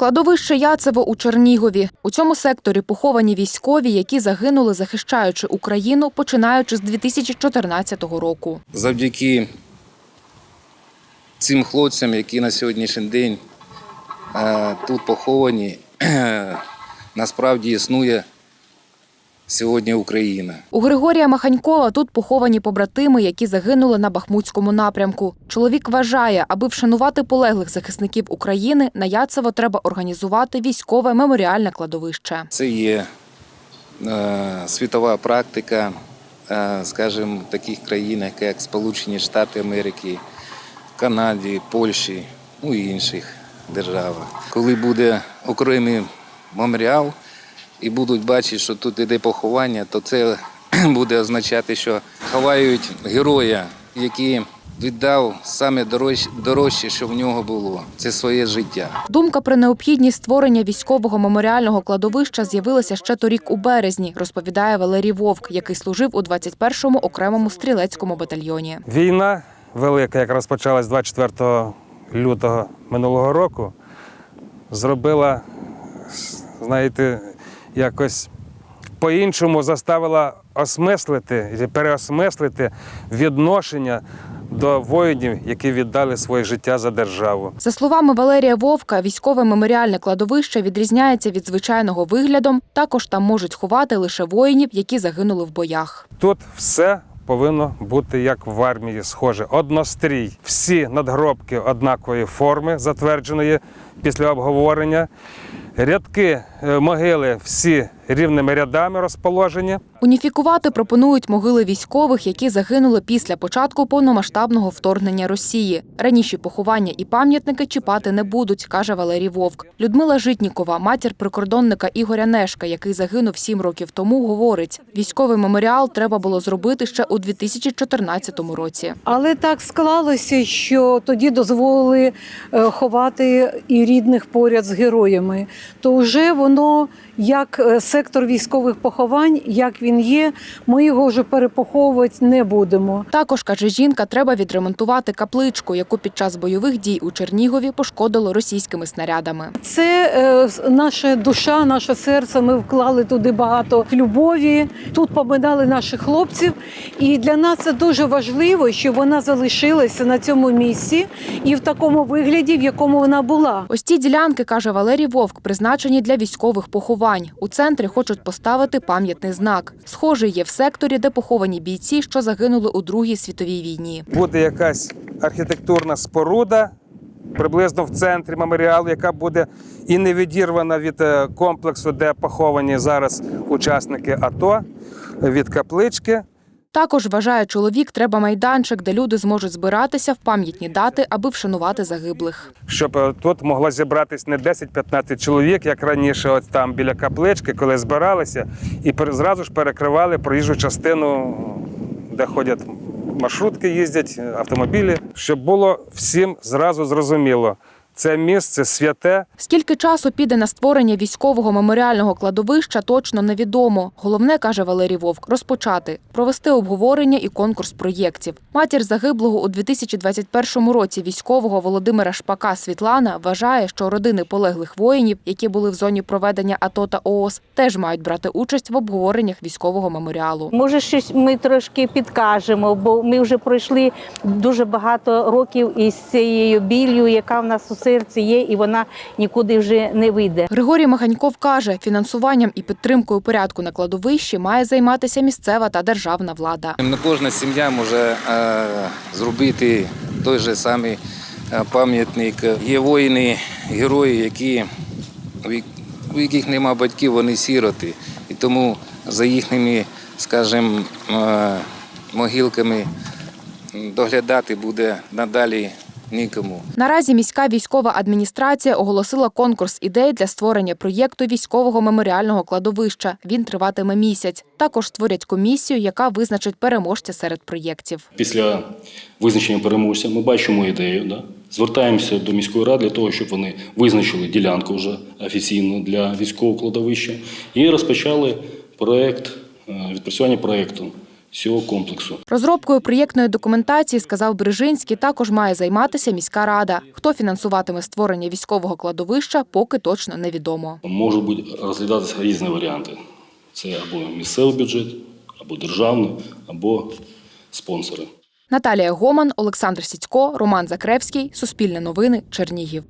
Кладовище Яцево у Чернігові. У цьому секторі поховані військові, які загинули, захищаючи Україну, починаючи з 2014 року. завдяки цим хлопцям, які на сьогоднішній день е, тут поховані, насправді існує сьогодні Україна. У Григорія Маханькова тут поховані побратими, які загинули на Бахмутському напрямку. Чоловік вважає, аби вшанувати полеглих захисників України, на Яцево треба організувати військове меморіальне кладовище. Це є е, світова практика, е, скажімо, таких країнах, як Сполучені Штати Америки, Канаді, Польщі, ну і інших державах. Коли буде окремий меморіал і будуть бачити, що тут іде поховання, то це буде означати, що ховають героя, який віддав саме дорожче, що в нього було. Це своє життя. Думка про необхідність створення військового меморіального кладовища з'явилася ще торік у березні, розповідає Валерій Вовк, який служив у 21-му окремому стрілецькому батальйоні. Війна велика, яка розпочалась 24 лютого минулого року, зробила, знаєте, якось по-іншому заставила осмислити і переосмислити відношення до воїнів, які віддали своє життя за державу. За словами Валерія Вовка, військове меморіальне кладовище відрізняється від звичайного виглядом. Також там можуть ховати лише воїнів, які загинули в боях. Тут все повинно бути як в армії, схоже, однострій. Всі надгробки однакової форми, затвердженої після обговорення. Рядки е, могили всі рівними рядами розположені. Уніфікувати пропонують могили військових, які загинули після початку повномасштабного вторгнення Росії. Раніше поховання і пам'ятники чіпати не будуть, каже Валерій Вовк. Людмила Житнікова, матір прикордонника Ігоря Нешка, який загинув сім років тому, говорить: військовий меморіал треба було зробити ще у 2014 році. Але так склалося, що тоді дозволили е, ховати і рідних поряд з героями. То вже воно як е, сектор військових поховань, як він є, ми його вже перепоховувати не будемо. Також каже жінка, треба відремонтувати капличку, яку під час бойових дій у Чернігові пошкодило російськими снарядами. Це е, наша душа, наше серце. Ми вклали туди багато любові. Тут поминали наших хлопців. І для нас це дуже важливо, що вона залишилася на цьому місці і в такому вигляді, в якому вона була. Ось ці ділянки, каже Валерій Вовк, призначені для військових поховань. У центрі хочуть поставити пам'ятний знак. Схожий є в секторі, де поховані бійці, що загинули у Другій світовій війні. Буде якась архітектурна споруда приблизно в центрі меморіалу, яка буде і не відірвана від е, комплексу, де поховані зараз учасники АТО, від каплички. Також вважає чоловік, треба майданчик, де люди зможуть збиратися в пам'ятні дати, аби вшанувати загиблих. щоб е, тут могло зібратись не 10-15 чоловік, як раніше, от там біля каплички, коли збиралися, і зразу ж перекривали проїжджу частину, де ходять маршрутки, їздять, автомобілі, щоб було всім зразу зрозуміло. Це місце святе, Скільки часу піде на створення військового меморіального кладовища, точно невідомо. Головне, каже Валерій Вовк, розпочати, провести обговорення і конкурс проєктів. Матір загиблого у 2021 році військового Володимира Шпака Світлана вважає, що родини полеглих воїнів, які були в зоні проведення АТО та ООС, теж мають брати участь в обговореннях військового меморіалу. Може, щось ми трошки підкажемо, бо ми вже пройшли дуже багато років із цією біллю, яка в нас у серці є, і вона нікуди вже не вийде. Григорій Маханьков каже, фінансуванням і підтримкою порядку на кладовищі має займатися місцева та державна влада. Не кожна сім'я може е, зробити той же самий е, пам'ятник. Є воїни, герої, які, у яких нема батьків, вони сіроти. І тому за їхніми, скажімо, е, могилками доглядати буде надалі нікому. Наразі міська військова адміністрація оголосила конкурс ідей для створення проєкту військового меморіального кладовища. Він триватиме місяць. Також створять комісію, яка визначить переможця серед проєктів. Після визначення переможця ми бачимо ідею. Да? Звертаємося до міської ради для того, щоб вони визначили ділянку вже офіційно для військового кладовища і розпочали проект, е, відпрацювання проекту всього комплексу. Розробкою проєктної документації, сказав Бережинський, також має займатися міська рада. Хто фінансуватиме створення військового кладовища, поки точно невідомо. Можуть бути розглядатися різні варіанти. Це або місцевий бюджет, або державний, або спонсори. Наталія Гоман, Олександр Сіцько, Роман Закревський. Суспільне новини. Чернігів.